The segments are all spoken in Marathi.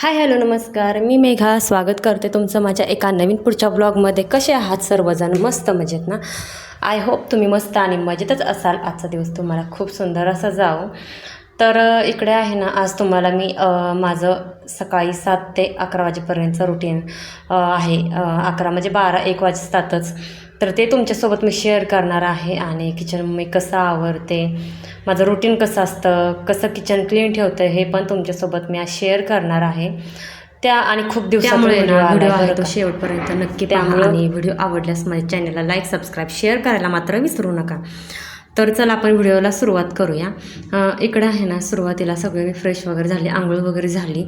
हाय हॅलो नमस्कार. मी मेघा. स्वागत करते तुमचं माझ्या एका नवीन पुढच्या ब्लॉगमध्ये कसे आहात सर्वजण? मस्त मजेत ना? आय होप तुम्ही मस्त आणि मजेतच असाल. आजचा दिवस तुम्हाला खूप सुंदर असा जावं तर इकडे आहे ना आज तुम्हाला मी माझं सकाळी सात ते अकरा वाजेपर्यंतचं रुटीन आहे. अकरा म्हणजे बारा एक वाजतातच तर ते तुमच्यासोबत मी शेअर करणार आहे आणि किचन मी कसं आवरते माझं रुटीन कसं असतं कसं किचन क्लीन ठेवतं हे पण तुमच्यासोबत मी आज शेअर करणार आहे. त्या आणि खूप दिवसामुळे व्हिडिओ आहे तो शेवटपर्यंत नक्की त्यामुळे आणि व्हिडिओ आवडल्यास माझ्या चॅनलला लाईक सबस्क्राईब शेअर करायला मात्र विसरू नका. तर चला आपण व्हिडिओला सुरुवात करूया. इकडं आहे ना सुरुवातीला सगळे मी फ्रेश वगैरे झाले आंघोळ वगैरे झाली.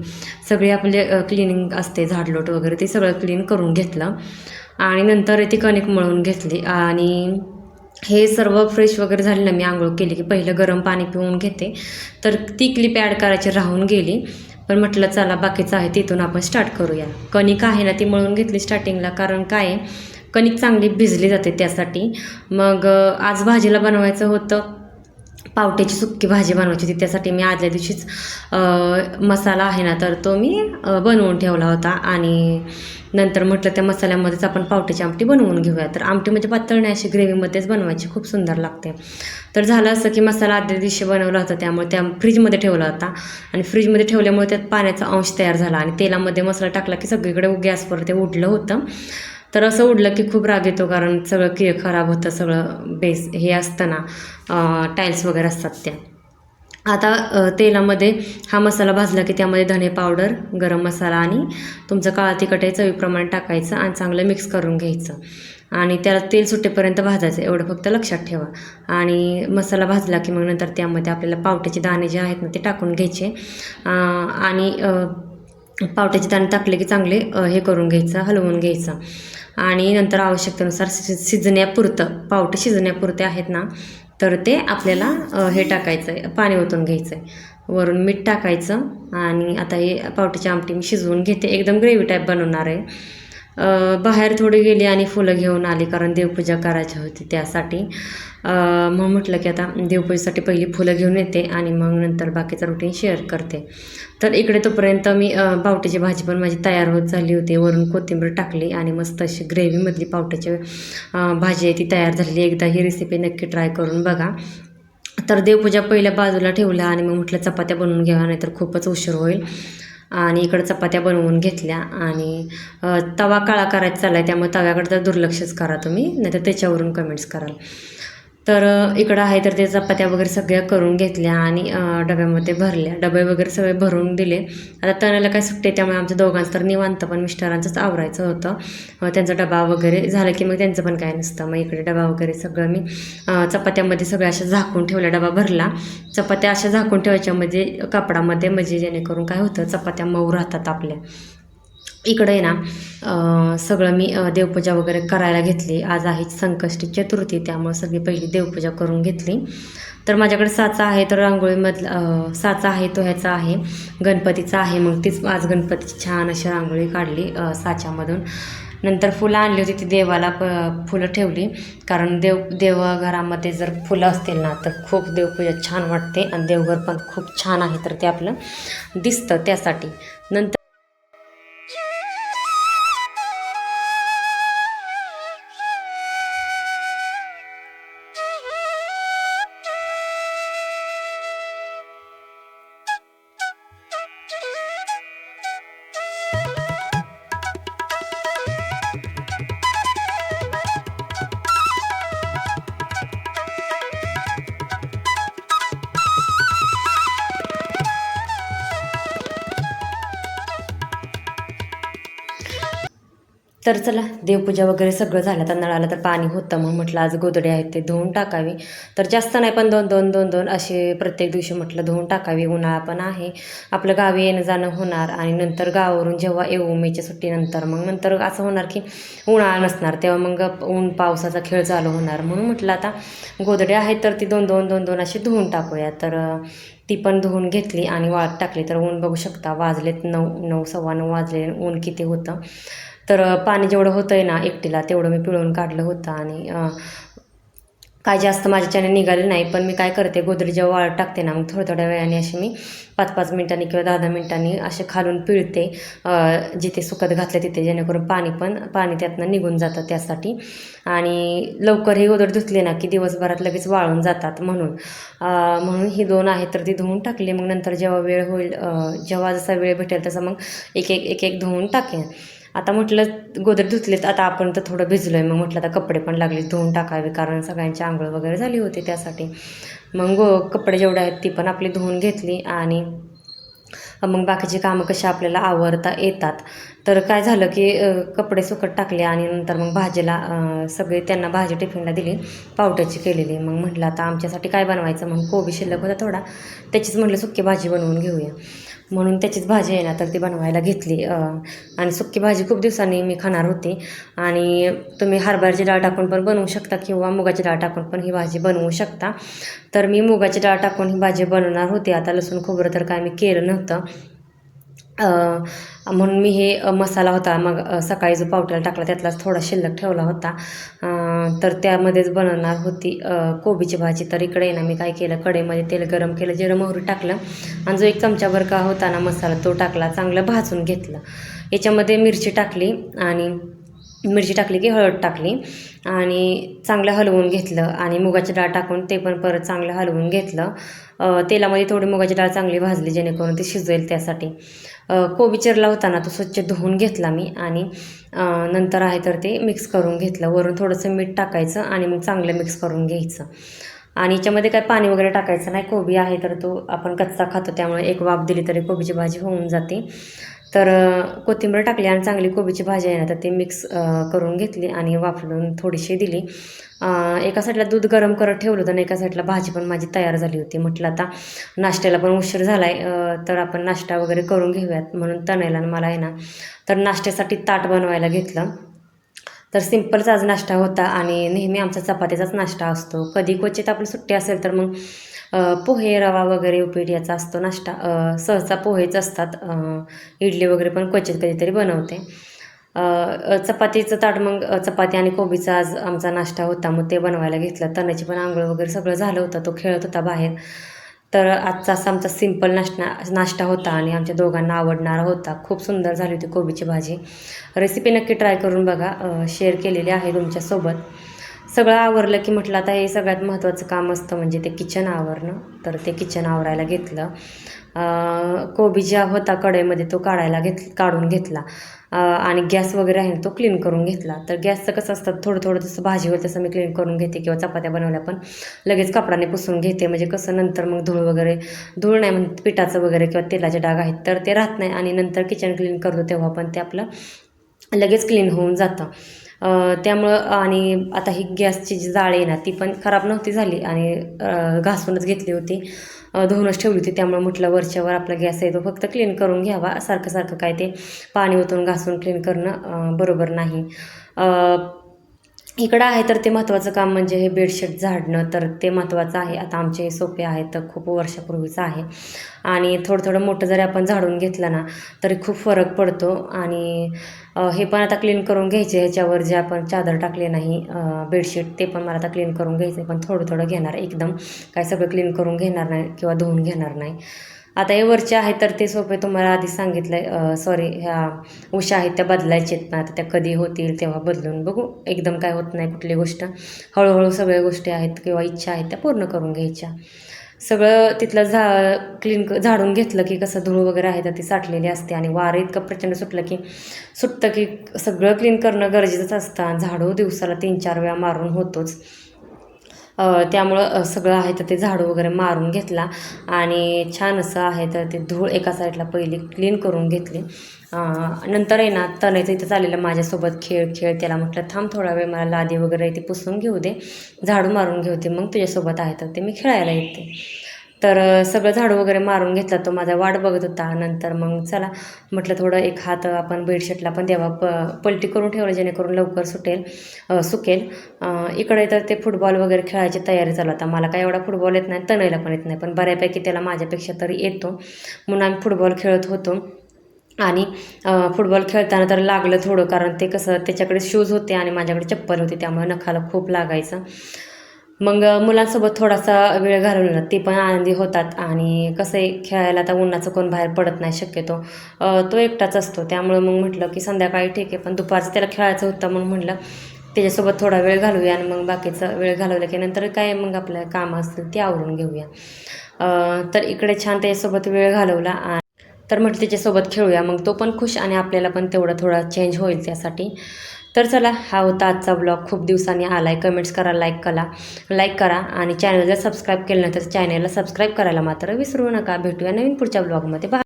सगळे आपले क्लिनिंग असते झाडलोट वगैरे ते सगळं क्लीन करून घेतलं. आणि नंतर ती कणिक मळून घेतली. आणि हे सर्व फ्रेश वगैरे झालेलं मी आंघोळ केली की पहिलं गरम पाणी पिऊन घेते. तर ती क्लिप ॲड करायची राहून गेली. पण म्हटलं चला बाकीचं आहे तिथून आपण स्टार्ट करूया. कणिक आहे ना ती मळून घेतली स्टार्टिंगला कारण काय आहे, कणिक चांगली भिजली जाते त्यासाठी. मग आज भाजीला बनवायचं होतं. पावट्याची सुक्की भाजी बनवायची होती त्यासाठी मी आदल्या दिवशीच मसाला आहे ना तर तो मी बनवून ठेवला होता. आणि नंतर म्हटलं त्या मसाल्यामध्येच आपण पावट्याची आमटी बनवून घेऊया. तर आमटी म्हणजे पातळ नाही अशी ग्रेव्हीमध्येच बनवायची खूप सुंदर लागते. तर झालं असं की मसाला आदल्या दिवशी बनवला होता त्यामुळे त्या फ्रीजमध्ये ठेवला होता. आणि फ्रीजमध्ये ठेवल्यामुळे त्यात पाण्याचा अंश तयार झाला. आणि तेलामध्ये मसाला टाकला की सगळीकडे गॅसवर ते उडलं होतं. तर असं उडलं की खूप राग येतो कारण सगळं की खराब होतं सगळं बेस हे असतं ना टाईल्स वगैरे असतात त्या. आता तेलामध्ये हा मसाला भाजला की त्यामध्ये धने पावडर गरम मसाला आणि तुमचं काळा तिखट हे चवीप्रमाणे टाकायचं आणि चांगलं मिक्स करून घ्यायचं. आणि त्याला तेल सुटेपर्यंत भाजायचं एवढं फक्त लक्षात ठेवा. आणि मसाला भाजला की मग नंतर त्यामध्ये आपल्याला पावट्याचे दाणे जे आहेत ना ते टाकून घ्यायचे. आणि पावट्याचे दाणे टाकले की चांगले हे करून घ्यायचं हलवून घ्यायचं. आणि नंतर आवश्यकतेनुसार शि शिजण्यापुरतं पावटे शिजण्यापुरते आहेत ना तर ते आपल्याला हे टाकायचं आहे पाणी ओतून घ्यायचं आहे वरून मीठ टाकायचं आणि आता हे पावट्याची आमटी मी शिजवून घेते. एकदम ग्रेव्ही टाईप बनवणार आहे. बाहेर थोडी गेली आणि फुलं घेऊन आली कारण देवपूजा करायची होती त्यासाठी. मग म्हटलं की आता देवपूजेसाठी पहिली फुलं घेऊन येते आणि मग नंतर बाकीचं रुटीन शेअर करते. तर इकडे तोपर्यंत मी पावट्याची भाजी पण माझी तयार होत झाली होती. वरून कोथिंबीर टाकली आणि मस्त अशी ग्रेव्हीमधली पावट्याची भाजी आहे ती तयार झालेली एकदा ही रेसिपी नक्की ट्राय करून बघा. तर देवपूजा पहिल्या बाजूला ठेवल्या आणि मग म्हटलं चपात्या बनवून घ्यावा नाहीतर खूपच उशीर होईल. आणि इकडं चपात्या बनवून घेतल्या आणि तवा काळा करायचा चालला आहे त्यामुळे तव्याकडे तर दुर्लक्षच करा तुम्ही नाहीतर त्याच्यावरून कमेंट्स कराल. तर इकडं आहे तर ते चपात्या वगैरे सगळ्या करून घेतल्या आणि डब्यामध्ये भरल्या. डबे वगैरे सगळे भरून दिले. आता तणाला काय सुट्टे त्यामुळे आमच्या दोघांचं तर निवांत पण मिस्टरांचंच आवरायचं होतं. त्यांचा डबा वगैरे झालं की मग त्यांचं पण काय नसतं. मग इकडे डबा वगैरे सगळं मी चपात्यामध्ये सगळ्या अशा झाकून ठेवल्या डबा भरला. चपात्या अशा झाकून ठेवायच्या म्हणजे कापडामध्ये म्हणजे जेणेकरून काय होतं चपात्या मऊ राहतात आपल्या. इकडे आहे ना सगळं मी देवपूजा वगैरे करायला घेतली. आज आहे संकष्टी चतुर्थी त्यामुळे सगळी पहिली देवपूजा करून घेतली. तर माझ्याकडे साचा आहे तर रांगोळीमधला साचा आहे तो ह्याचा आहे गणपतीचा आहे. मग तीच आज गणपतीची छान अशी रांगोळी काढली साच्यामधून. नंतर फुलं आणली होती ती देवाला प फुलं ठेवली. कारण देव देवघरामध्ये जर फुलं असतील ना तर खूप देवपूजा छान वाटते. आणि देवघर पण खूप छान आहे तर ते आपलं दिसतं त्यासाठी. नंतर तर चला देवपूजा वगैरे सगळं झालं तर नळाला तर पाणी होतं मग म्हटलं आज गोदडे आहेत ते धुवून टाकावी. तर जास्त नाही पण दोन दोन दोन दोन असे प्रत्येक दिवशी म्हटलं धुवून टाकावी उन्हाळा पण आहे. आपलं गावी येणं जाणं होणार आणि नंतर गावावरून जेव्हा येऊ मेच्या सुट्टीनंतर मग नंतर असं होणार की उन्हाळा नसणार तेव्हा मग ऊन पावसाचा खेळ चालू होणार. म्हणून म्हटलं आता गोदडे आहेत तर ती दोन दोन दोन दोन असे धुवून टाकूया. तर ती पण धुवून घेतली आणि वाळत टाकली. तर ऊन बघू शकता वाजलेत नऊ नऊ सव्वा नऊ वाजले ऊन किती होतं. तर पाणी जेवढं होतं आहे ना एकटीला तेवढं मी पिळून काढलं होतं आणि काय जास्त माझ्याच्याने निघाले नाही पण मी काय करते गोदरी जेव्हा वाळत टाकते ना मग थोड्या थोड्या वेळाने अशी मी पाच पाच मिनिटांनी किंवा दहा दहा मिनिटांनी असे खालून पिळते जिथे सुकत घातले तिथे जेणेकरून पाणी पण पाणी त्यातनं निघून जातं त्यासाठी. आणि लवकर ही गोदर धुतली ना की दिवसभरात लगेच वाळून जातात म्हणून. म्हणून ही दोन आहेत तर ती धुवून टाकली मग नंतर जेव्हा वेळ होईल जेव्हा जसा वेळ भेटेल तसा मग एक एक एक एक धुवून टाकेन. आता म्हटलं गोदर धुतलेत आता आपण तर थोडं भिजलो आहे मग म्हटलं आता कपडे पण लागले धुवून टाकावे कारण सगळ्यांची आंघोळ वगैरे झाली होती त्यासाठी. मग गो कपडे जेवढे आहेत ती पण आपली धुवून घेतली आणि मग बाकीची कामं कशी आपल्याला आवरता येतात. तर काय झालं की कपडे सुकत टाकले आणि नंतर मग भाजीला सगळे त्यांना भाजी टिफिनला दिली पावट्याची केलेली. मग म्हटलं आता आमच्यासाठी काय बनवायचं? म्हणून कोबी शिल्लक होता थोडा. त्याचीच म्हटलं सुक्की भाजी बनवून घेऊया. म्हणून त्याचीच भाजी आहे ना तर ती बनवायला घेतली. आणि सुक्की भाजी खूप दिवसांनी मी खाणार होती. आणि तुम्ही हरभऱ्याची डाळ टाकून पण बनवू शकता किंवा मुगाची डाळ टाकून पण ही भाजी बनवू शकता. तर मी मुगाची डाळ टाकून ही भाजी बनवणार होती. आता लसूण खोबरं तर काय मी केलं नव्हतं. म्हणून मी हे मसाला होता. मग सकाळी जो पावट्याला टाकला त्यातलाच थोडा शिल्लक ठेवला होता. तर त्यामध्येच बनवणार होती कोबीची भाजी. तर इकडे ना मी काय केलं कढईमध्ये तेल गरम केलं जिरं मोहरी टाकलं. आणि जो एक चमचाभर का होता ना मसाला तो टाकला चांगलं भाजून घेतलं. याच्यामध्ये मिरची टाकली आणि मिरची टाकली की हळद टाकली आणि चांगलं हलवून घेतलं आणि मुगाची डाळ टाकून ते पण परत चांगलं हलवून घेतलं. तेलामध्ये थोडी मुगाची डाळ चांगली भाजली जेणेकरून ती शिजेल त्यासाठी. कोबी चिरला होता ना तो स्वच्छ धुवून घेतला मी आणि नंतर आहे तर ते मिक्स करून घेतलं. वरून थोडंसं मीठ टाकायचं आणि मग चांगलं मिक्स करून घ्यायचं. आणि याच्यामध्ये काय पाणी वगैरे टाकायचं नाही. कोबी आहे तर तो आपण कच्चा खातो त्यामुळे एक वाफ दिली तरी कोबीची भाजी होऊन जाते. तर कोथिंबीर टाकली आणि चांगली कोबीची भाजी आहे ना तर ती मिक्स करून घेतली आणि वाफलून थोडीशी दिली. एका साईडला दूध गरम करत ठेवलं होतं आणि एका साईडला भाजी पण माझी तयार झाली होती. म्हटलं आता नाश्त्याला पण उशीर झाला आहे तर आपण नाश्ता वगैरे करून घेऊयात म्हणून तणायला आणि मला आहे ना तर नाश्त्यासाठी ताट बनवायला घेतलं. तर सिम्पलच आज नाश्ता होता आणि नेहमी आमचा चपातीचाच नाश्ता असतो. कधी क्वचित आपली सुट्टी असेल तर मग पोहे रवा वगैरे उपीट याचा असतो नाश्ता. सहसा पोहेच असतात. इडली वगैरे पण क्वचित कधीतरी बनवते. चपातीचं ताट मग चपाती आणि कोबीचा आज आमचा नाश्ता होता मग ते बनवायला घेतलं. तणाची पण आंघोळ वगैरे सगळं झालं होतं तो खेळत होता बाहेर. तर आजचा असा आमचा सिंपल नाश्ता नाश्ता होता आणि आमच्या दोघांना आवडणारा होता. खूप सुंदर झाली होती कोबीची भाजी. रेसिपी नक्की ट्राय करून बघा. शेअर केलेली आहे तुमच्यासोबत. सगळं आवरलं की म्हटलं आता हे सगळ्यात महत्त्वाचं काम असतं म्हणजे ते किचन आवरणं. तर ते किचन आवरायला घेतलं. कोबी ज्या होता कढईमध्ये तो काढायला घेत काढून घेतला. आणि गॅस वगैरे आहे तो क्लीन करून घेतला. तर गॅसचं कसं असतं थोडं थोडं जसं भाजी होईल तसं मी क्लीन करून घेते किंवा चपात्या बनवल्या पण लगेच कपडाने पुसून घेते. म्हणजे कसं नंतर मग धूळ वगैरे धूळ नाही म्हणजे पिठाचं वगैरे किंवा तेलाचे डाग आहेत तर ते राहत नाही. आणि नंतर किचन क्लीन करतो तेव्हा पण ते आपलं लगेच क्लीन होऊन जातं. त्यामुळं आणि आता ही गॅसची जी जाळी आहे ना ती पण खराब नव्हती झाली आणि घासूनच घेतली होती. धुवूनच ठेवली होती त्यामुळे म्हटलं वरच्यावर आपला गॅस आहे तो फक्त क्लीन करून घ्यावा. सारखं सारखं काय ते पाणी ओतून घासून क्लीन करणं बरोबर नाही. इकडं आहे तर ते महत्त्वाचं काम म्हणजे हे बेडशीट झाडणं तर ते महत्त्वाचं आहे. आता आमचे हे सोपे आहेत तर खूप वर्षापूर्वीचं आहे. आणि थोडं थोडं मोठं जरी आपण झाडून घेतलं ना तरी खूप फरक पडतो. आणि हे पण आता क्लीन करून घ्यायचे ह्याच्यावर जे आपण चादर टाकले नाही बेडशीट ते पण मला आता क्लीन करून घ्यायचे पण थोडं थोडं घेणार एकदम. काय सगळं क्लीन करून घेणार नाही किंवा धुवून घेणार नाही. आता हे वरचे आहेत तर ते सोपे तुम्हाला आधी सांगितलं आहे सॉरी ह्या उशा आहेत त्या बदलायचे आहेत पण आता त्या कधी होतील तेव्हा बदलून बघू. एकदम काय होत नाही कुठली गोष्ट. हळूहळू सगळ्या गोष्टी आहेत किंवा इच्छा आहेत त्या पूर्ण करून घ्यायच्या. सगळं तिथलं झा क्लीन झाडून घेतलं की कसं धूळ वगैरे आहे तर ती साठलेली असते आणि वारं इतकं प्रचंड सुटलं की सुटतं की सगळं क्लीन करणं गरजेचंच असतं आणि झाडू दिवसाला तीन चार वेळा मारून होतोच. त्यामुळं सगळं आहे तर ते झाडू वगैरे मारून घेतला. आणि छान असं आहे तर ते धूळ एका साईडला पहिली क्लीन करून घेतली. नंतर आहे ना तनयचं इथं चाललेलं माझ्यासोबत खेळ खेळ त्याला म्हटलं थांब थोडा वेळ मला लादी वगैरे ते पुसून घेऊ दे. झाडू मारून घेऊ दे मग तुझ्यासोबत आहे तर ते मी खेळायला येते. तर सगळं झाडू वगैरे मारून घेतला तो माझा वाट बघत होता. नंतर मग चला म्हटलं थोडं एक हात आपण बेडशीटला पण द्यावा. प पलटी करून ठेवलं जेणेकरून लवकर सुटेल सुकेल. इकडे तर ते फुटबॉल वगैरे खेळायची तयारी चालू आता मला काय एवढा फुटबॉल येत नाही तणायला पण येत नाही. पण बऱ्यापैकी त्याला माझ्यापेक्षा तरी येतो. म्हणून आम्ही फुटबॉल खेळत होतो. आणि फुटबॉल खेळताना तर लागलं थोडं. कारण ते कसं त्याच्याकडे शूज होते आणि माझ्याकडे चप्पल होती. त्यामुळे नखाला खूप लागायचं. मग मुलांसोबत थोडासा वेळ घालवला ते पण आनंदी होतात आणि कसं आहे खेळायला आता उन्हाचं कोण बाहेर पडत नाही शक्यतो. तो एकटाच असतो. त्यामुळे मग म्हटलं की संध्याकाळी ठीक आहे. पण दुपारचं त्याला खेळायचं होतं म्हणून म्हटलं त्याच्यासोबत थोडा वेळ घालवूया आणि मग बाकीचा वेळ घालवला की नंतर काय मग आपलं कामं असतील ती आवरून घेऊया. तर इकडे छान त्याच्यासोबत वेळ घालवला तर म्हटलं त्याच्यासोबत खेळूया. मग तो पण खुश आणि आपल्याला पण तेवढा थोडा चेंज होईल त्यासाठी. तर चला हा होता आजचा ब्लॉग खूप दिवसांनी आला आहे कमेंट्स करा लाईक करा. लाईक करा. आणि चॅनल जर सबस्क्राईब केलं नाही तर चॅनलला सबस्क्राईब करायला मात्र विसरू नका. भेटूया नवीन पुढच्या ब्लॉगमध्ये बा